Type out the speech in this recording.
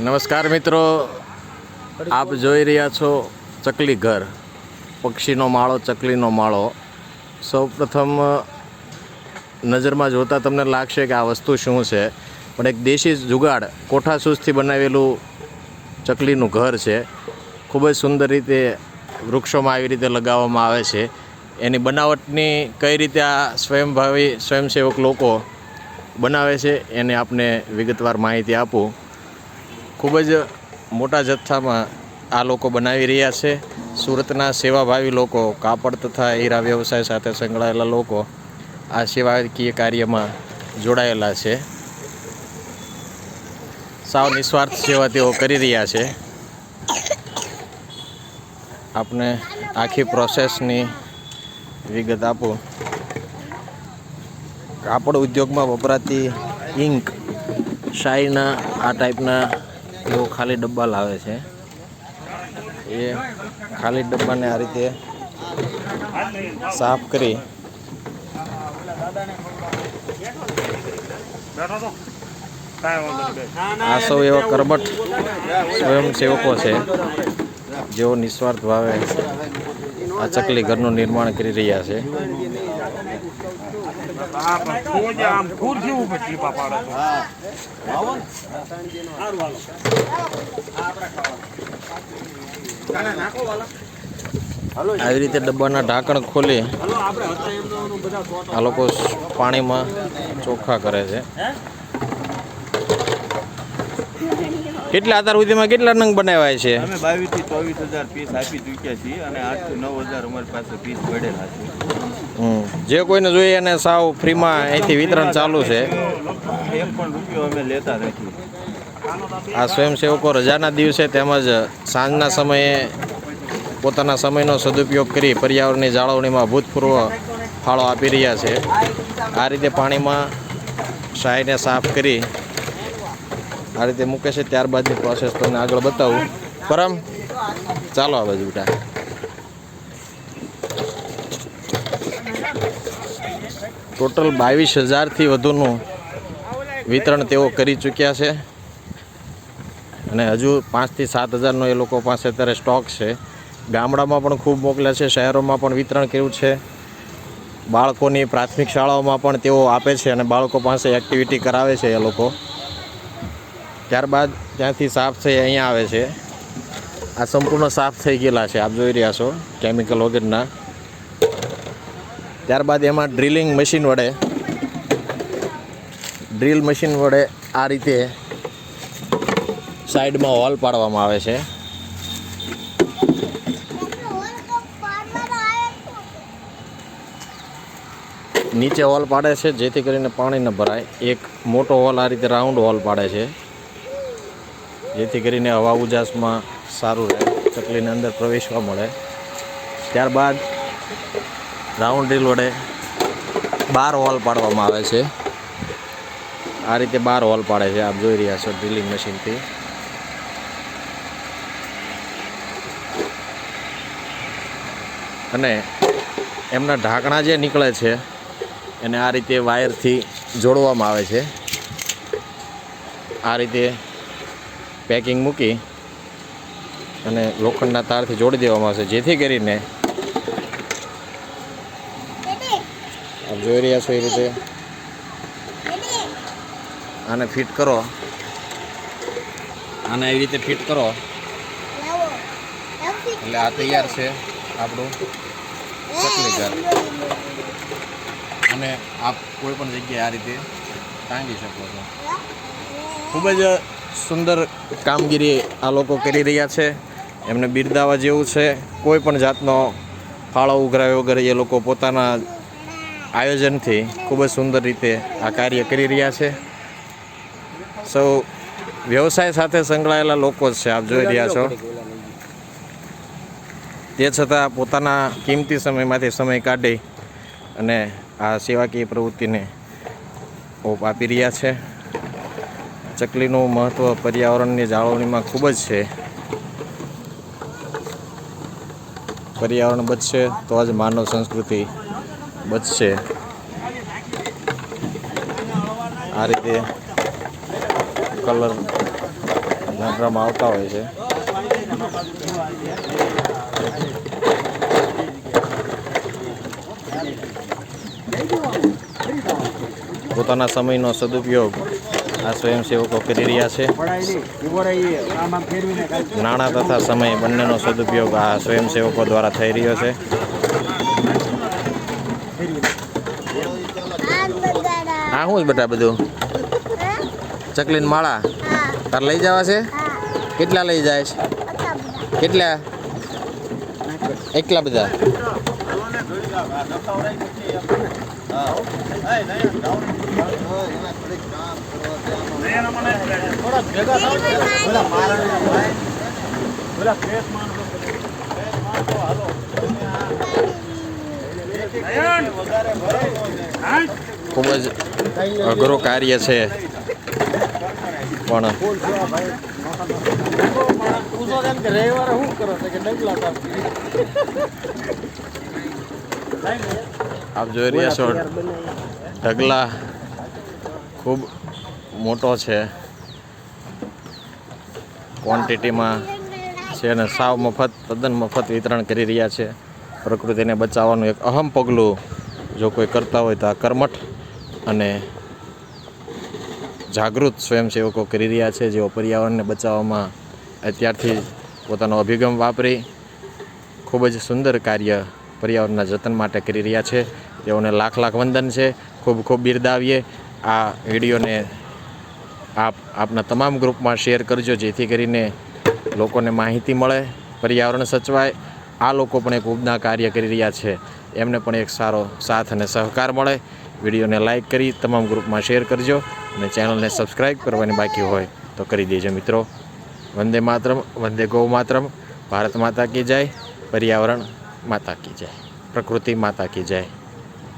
નમસ્કાર મિત્રો, આપ જોઈ રહ્યા છો ચકલી ઘર. પક્ષીનો માળો, ચકલીનો માળો. સૌપ્રથમ નજરમાં જોતાં તમને લાગશે કે આ વસ્તુ શું છે. પણ એક દેશી જુગાડ કોઠાસૂઝથી બનાવેલું ચકલીનું ઘર છે. ખૂબ જ સુંદર રીતે વૃક્ષોમાં આવી રીતે લગાવવામાં આવે છે. એની બનાવટની કઈ રીતે આ સ્વયંભાવી સ્વયંસેવક લોકો બનાવે છે, એને આપને વિગતવાર માહિતી આપું. ખૂબ જ મોટા જથ્થામાં આ લોકો બનાવી રહ્યા છે. સુરતના સેવાભાવી લોકો, કાપડ તથા હીરા વ્યવસાય સાથે સંકળાયેલા લોકો આ સેવાકીય કાર્યમાં જોડાયેલા છે. સાવ નિસ્વાર્થ સેવા તેઓ કરી રહ્યા છે. આપને આખી પ્રોસેસની વિગત આપો. કાપડ ઉદ્યોગમાં વપરાતી ઇંક શાઈના આ ટાઈપના એવો ખાલી ડબ્બા લાવે છે. એ ખાલી ડબ્બાને આ રીતે સાફ કરી આ સૌ એવા કરબટ સ્વયંસેવકો છે. જેઓ નિસ્વાર્થ ભાવે આ ચકલી ઘરનું નિર્માણ કરી રહ્યા છે. આવી રીતે ડબ્બાના ઢાંકણ ખોલી આ લોકો પાણીમાં ચોખ્ખા કરે છે કેટલા અત્યાર સુધીમાં કેટલા નંગ બનાવ્યા છે? અમે બાવીસથી ચોવીસ હજાર પીસ આપી ચૂક્યા છીએ અને આઠથી નવ હજાર અમારી પાસે પીસ પડેલા છે. જે કોઈને જોઈએ એને સાવ ફ્રીમાં અહીંથી વિતરણ ચાલુ છે. એક પણ રૂપિયો અમે લેતા નથી. આ સ્વયંસેવકો રજાના દિવસે તેમજ સાંજના સમયે પોતાના સમયનો સદુપયોગ કરી પર્યાવરણની જાળવણીમાં ભૂતપૂર્વ ફાળો આપી રહ્યા છે. આ રીતે પાણીમાં શાહીને સાફ કરી આ રીતે મૂકે છે, ત્યારબાદની પ્રોસેસ તમને આગળ બતાવું. પરમ, ચાલો આ બાજુ બેટા. ટોટલ બાવીસ હજારથી વધુનું વિતરણ તેઓ કરી ચૂક્યા છે. અને હજુ પાંચથી સાત હજારનો એ લોકો પાસે અત્યારે સ્ટોક છે. ગામડામાં પણ ખૂબ મોકલ્યા છે, શહેરોમાં પણ વિતરણ કર્યું છે. બાળકોની પ્રાથમિક શાળાઓમાં પણ તેઓ આપે છે અને બાળકો પાસે એક્ટિવિટી કરાવે છે એ લોકો. ત્યારબાદ ત્યાંથી સાફ થઈ અહીંયા આવે છે. આ સંપૂર્ણ સાફ થઈ ગયેલા છે, આપ જોઈ રહ્યા છો કેમિકલ વગરના. ત્યારબાદ એમાં ડ્રિલિંગ મશીન વડે ડ્રિલ મશીન વડે આ રીતે સાઈડમાં હોલ પાડવામાં આવે છે. નીચે હોલ પાડે છે, જેથી કરીને પાણી ન ભરાય. એક મોટો હોલ આ રીતે રાઉન્ડ હોલ પાડે છે. જેથી કરીને હવા ઉજાસમાં સારું રહે, ચકલીને અંદર પ્રવેશવા મળે. ત્યારબાદ રાઉન્ડ ડ્રીલ વડે બાર હોલ પાડવામાં આવે છે. આ રીતે બાર હોલ પાડે છે, આપ જોઈ રહ્યા છો ડ્રિલિંગ મશીનથી. અને એમના ઢાંકણા જે નીકળે છે, એને આ રીતે વાયરથી જોડવામાં આવે છે. આ રીતે પેકિંગ મૂકી અને લોખંડના તારથી જોડી દેવામાં આવશે. જેથી કરીને આપ જોઈ રહ્યા છો એ રીતે. આને ફિટ કરો. આને એવી રીતે ફિટ કરો. એટલે આ તૈયાર છે આપણું ચકલી અને આપ કોઈ પણ જગ્યાએ આ રીતે ટાંગી શકો છો. ખૂબ જ સુંદર કામગીરી આ લોકો કરી રહ્યા છે. એમને બિરદાવા જેવું છે. કોઈ પણ જાતનો ફાળો ઉઘરાવ્યા વગર એ લોકો પોતાના આયોજનથી ખૂબ જ સુંદર રીતે આ કાર્ય કરી રહ્યા છે. સૌ વ્યવસાય સાથે સંકળાયેલા લોકો છે. આપ જોઈ રહ્યા છો. તે છતાં પોતાના કિંમતી સમયમાંથી સમય કાઢી અને આ સેવાકીય પ્રવૃત્તિને ઓપ આપી રહ્યા છે. ચકલીનું મહત્ત્વ પર્યાવરણની જાળવણીમાં ખૂબ જ છે. પર્યાવરણ બચશે તો જ માનવ સંસ્કૃતિ બચશે. આ રીતે કલર નગરમાં આવતા હોય છે. પોતાના સમયનો સદુપયોગ આ સ્વયંસેવકો કરી રહ્યા છે. નાણાં તથા સમય બંનેનો સદુપયોગ આ સ્વયંસેવકો દ્વારા થઈ રહ્યો છે. આ શું બેટા બધું? ચકલીન માળા? તાર લઈ જવા છે? કેટલા લઈ જાય છે? કેટલા? એકલા બધા? ખૂબ જ અઘરો કાર્ય છે. પણ આપ જોઈ રહ્યા છો ઢગલા ખૂબ મોટો છે. ક્વોન્ટિટીમાં છે અને સાવ મફત, તદ્દન મફત વિતરણ કરી રહ્યા છે. પ્રકૃતિને બચાવવાનું એક અહમ પગલું જો કોઈ કરતા હોય તો આ કર્મઠ અને જાગૃત સ્વયંસેવકો કરી રહ્યા છે, જેઓ પર્યાવરણને બચાવવામાં અત્યારથી પોતાનો અભિગમ વાપરી ખૂબ જ સુંદર કાર્ય પર્યાવરણના જતન માટે કરી રહ્યા છે. તેઓને લાખ લાખ વંદન છે. ખૂબ ખૂબ બિરદાવીએ. આ વિડીયોને આપ આપના તમામ ગ્રુપમાં શેર કરજો, જેથી કરીને લોકોને માહિતી મળે, પર્યાવરણ સચવાય. આ લોકો પણ એક ઉબના કાર્ય કરી રહ્યા છે. એમને પણ એક સારો સાથ અને સહકાર મળે. વિડીયોને લાઈક કરી તમામ ગ્રુપમાં શેર કરજો અને ચેનલને સબસ્ક્રાઈબ કરવાની બાકી હોય તો કરી દેજો મિત્રો. વંદે માતરમ, વંદે ગૌ માતરમ. ભારત માતા કી જય, પર્યાવરણ માતા કી જય, પ્રકૃતિ માતા કી જય.